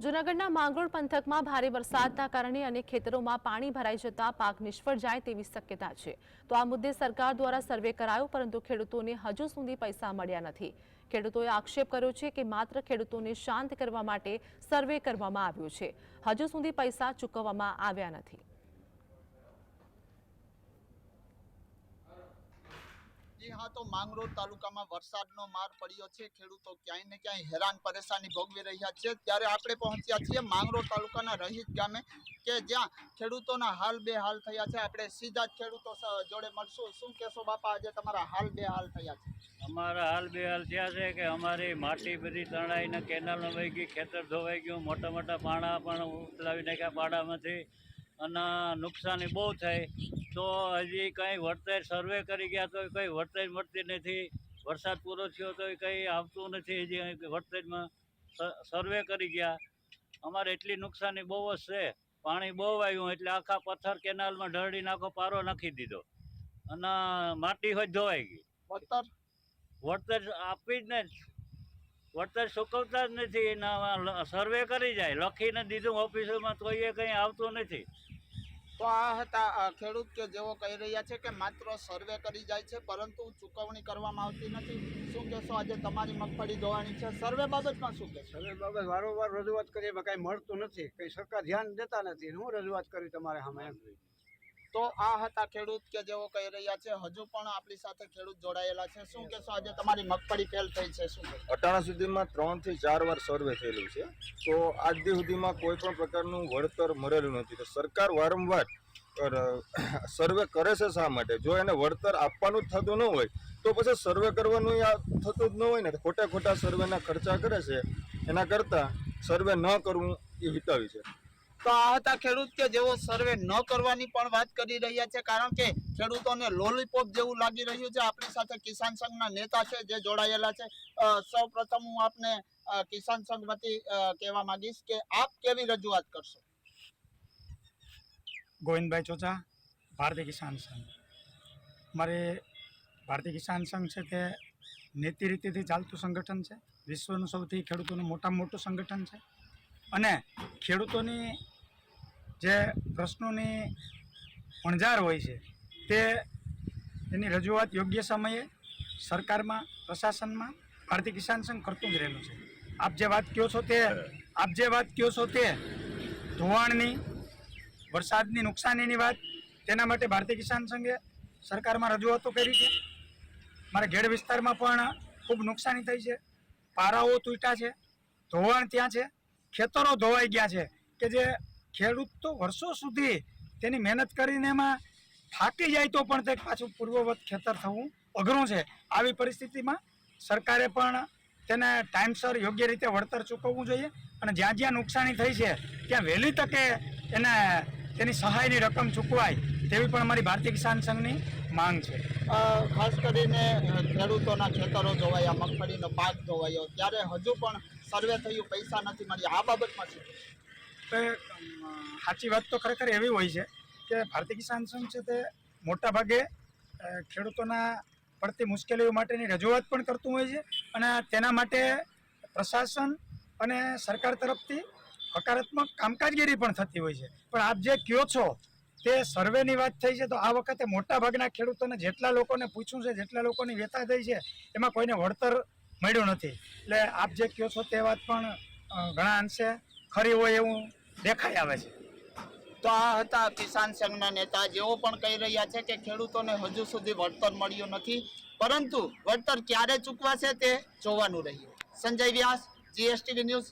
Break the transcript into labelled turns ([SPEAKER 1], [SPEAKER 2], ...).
[SPEAKER 1] જૂનાગઢના માંગરોળ પંથકમાં ભારે વરસાદના કારણે અનેક ખેતરોમાં પાણી ભરાઈ જતા પાક નિષ્ફળ જાય તેવી શક્યતા છે. તો આ મુદ્દે સરકાર દ્વારા સર્વે કરાયો, પરંતુ ખેડૂતોને હજુ સુધી પૈસા મળ્યા નથી. ખેડૂતોએ આક્ષેપ કર્યો છે કે માત્ર ખેડૂતોને શાંત કરવા માટે સર્વે કરવામાં આવ્યો છે. હજુ સુધી પૈસા ચૂકવવામાં આવ્યા નથી.
[SPEAKER 2] જી હા, તો માંગરોળ તાલુકામાં વરસાદનો માર પડ્યો છે. ખેડૂતો ક્યાંય ને ક્યાંય હેરાન પરેશાની ભોગવી રહ્યા છે. ત્યારે આપણે પહોંચ્યા છીએ માંગરોળ તાલુકાના રહીત ગામે કે જ્યાં ખેડૂતોના હાલ બે હાલ થયા છે. આપણે સીધા જ ખેડૂતો જોડે મળશું. શું કહેશો બાપા, આજે તમારા હાલ બે હાલ થયા છે?
[SPEAKER 3] અમારા હાલ બે હાલ થયા છે કે અમારી માટી બધી તણાઈને કેનાલમાં વહી ગઈ, ખેતર ધોવાઈ ગયું મોટા મોટા પાણા પણ ઉતલાવી નાખ્યા પાડામાંથી. અને નુકસાની બહુ થઈ તો હજી કંઈ વળતર સર્વે કરી ગયા તો કંઈ વળતર મળતી નથી. વરસાદ પૂરો થયો તો કંઈ આવતું નથી. હજી વળતરમાં સર્વે કરી ગયા. અમારે એટલી નુકસાની બહુ જ છે. પાણી બહુ આવ્યું એટલે આખા પથ્થર કેનાલમાં ઢળી નાખો પારો નાખી દીધો. અને માટી હોય ધોવાઈ ગઈ.
[SPEAKER 2] વળતર
[SPEAKER 3] વળતર આપી જ ને વળતર ચૂકવતા જ નથી ના સર્વે કરી જાય લખીને દીધું ઓફિસોમાં તો એ કંઈ આવતું નથી.
[SPEAKER 2] તો આ હતા ખેડૂત કે જેઓ કહી રહ્યા છે કે માત્ર સર્વે કરી જાય છે પરંતુ ચૂકવણી કરવામાં આવતી નથી. શું કહેશો આજે તમારી મગફળી ધોવાની છે? સર્વે બાબતમાં શું કહેશો?
[SPEAKER 4] સર્વે બાબત વારંવાર રજૂઆત કરીએ એમાં કાંઈ મળતું નથી કંઈ સરકાર ધ્યાન દેતા નથી. હું રજૂઆત કરી તમારે સામે એમ.
[SPEAKER 2] તો આ હતા ખેડૂત કે જેઓ કહી રહ્યા છે, હજુ પણ આપણી સાથે ખેડૂત જોડાયેલા છે. શું કહેશો? આજે તમારી મગફળી ફેલ થઈ છે, શું?
[SPEAKER 5] અટાણા સુધીમાં ત્રણથી ચાર વાર સર્વે થયેલું છે. તો આજ સુધીમાં કોઈ પણ પ્રકારનું વળતર મળેલું નથી. તો સરકાર વારંવાર સર્વે કરે છે શા માટે? જો એને વળતર આપવાનું જ થતું ન હોય, તો પછી સર્વે કરવાનું આ થતું જ ન હોય ને ખોટા ખોટા સર્વેના ખર્ચા કરે છે. એના કરતાં સર્વે ન કરવું એ હિતાવી છે.
[SPEAKER 2] તો આ હતા ખેડૂત કે જેઓ સર્વે ન કરવાની પણ વાત કરી રહ્યા છે, કારણ કે ખેડૂતોને લોલીપોપ જેવું લાગી રહ્યું છે. આપણી સાથે કિસાન સંઘના નેતા છે, જે જોડાયેલા છે. સૌ હું આપને કિસાન સંઘ વતી કહેવા માંગીશ કે આપ કેવી રજૂઆત કરશો?
[SPEAKER 6] ગોવિંદભાઈ ચોચા, ભારતીય કિસાન સંઘ. મારે ભારતીય કિસાન સંઘ છે તે નીતિ રીતિથી ચાલતું સંગઠન છે. વિશ્વનું સૌથી ખેડૂતોનું મોટામાં મોટું સંગઠન છે. અને ખેડૂતોની જે પ્રશ્નોની અણજાર હોય છે, તે એની રજૂઆત યોગ્ય સમયે સરકારમાં, પ્રશાસનમાં, ભારતીય કિસાન સંઘ કરતું જ રહેલું છે. આપ જે વાત કહો છો તે, આપ જે વાત કહો છો તે ધોવાણની, વરસાદની નુકસાનીની વાત, તેના માટે ભારતીય કિસાન સંઘે સરકારમાં રજૂઆતો કરી છે. મારા ઘેડ વિસ્તારમાં પણ ખૂબ નુકસાની થઈ છે. પારાઓ તૂટ્યા છે. ધોવાણ ત્યાં છે. ખેતરો ધોવાઈ ગયા છે કે જે ખેડૂત તો વર્ષો સુધી તેની મહેનત કરીને એમાં થાકી જાય તો પણ તે પાછું પૂર્વવત ખેતર થવું અઘરું છે. આવી પરિસ્થિતિમાં સરકારે પણ તેને ટાઈમસર યોગ્ય રીતે વળતર ચૂકવવું જોઈએ અને જ્યાં જ્યાં નુકસાની થઈ છે, ત્યાં વહેલી તકે એને તેની સહાયની રકમ ચૂકવાય તેવી પણ અમારી ભારતીય કિસાન સંઘની માંગ છે.
[SPEAKER 2] ખાસ કરીને ખેડૂતોના ખેતરો જોવાયા, મગફળીનો પાક જોવાયો, ત્યારે હજુ પણ સર્વે થયું, પૈસા નથી મળ્યા. આ બાબતમાં શું?
[SPEAKER 6] તો સાચી વાત તો ખરેખર એવી હોય છે કે ભારતીય કિસાન સંઘ છે તે મોટા ભાગે ખેડૂતોના પડતી મુશ્કેલીઓ માટેની રજૂઆત પણ કરતું હોય છે અને તેના માટે પ્રશાસન અને સરકાર તરફથી હકારાત્મક કામકાજગીરી પણ થતી હોય છે. પણ આપ જે કહો છો તે સર્વેની વાત થઈ છે તો આ વખતે મોટા ભાગના ખેડૂતોને જેટલા લોકોને પૂછ્યું છે, જેટલા લોકોની વ્યથા થઈ છે, એમાં કોઈને વળતર મળ્યું નથી. એટલે આપ જે કહો છો તે વાત પણ ઘણા અંશે ખરી હોય એવું દેખાઈ આવે છે.
[SPEAKER 2] તો આ હતા કિસાન સંઘના નેતા જેઓ પણ કહી રહ્યા છે કે ખેડૂતોને હજુ સુધી વળતર મળ્યું નથી, પરંતુ વળતર ક્યારે ચૂકવાશે તે જોવાનું રહ્યું. સંજય વ્યાસ જીએસટીવી ન્યૂઝ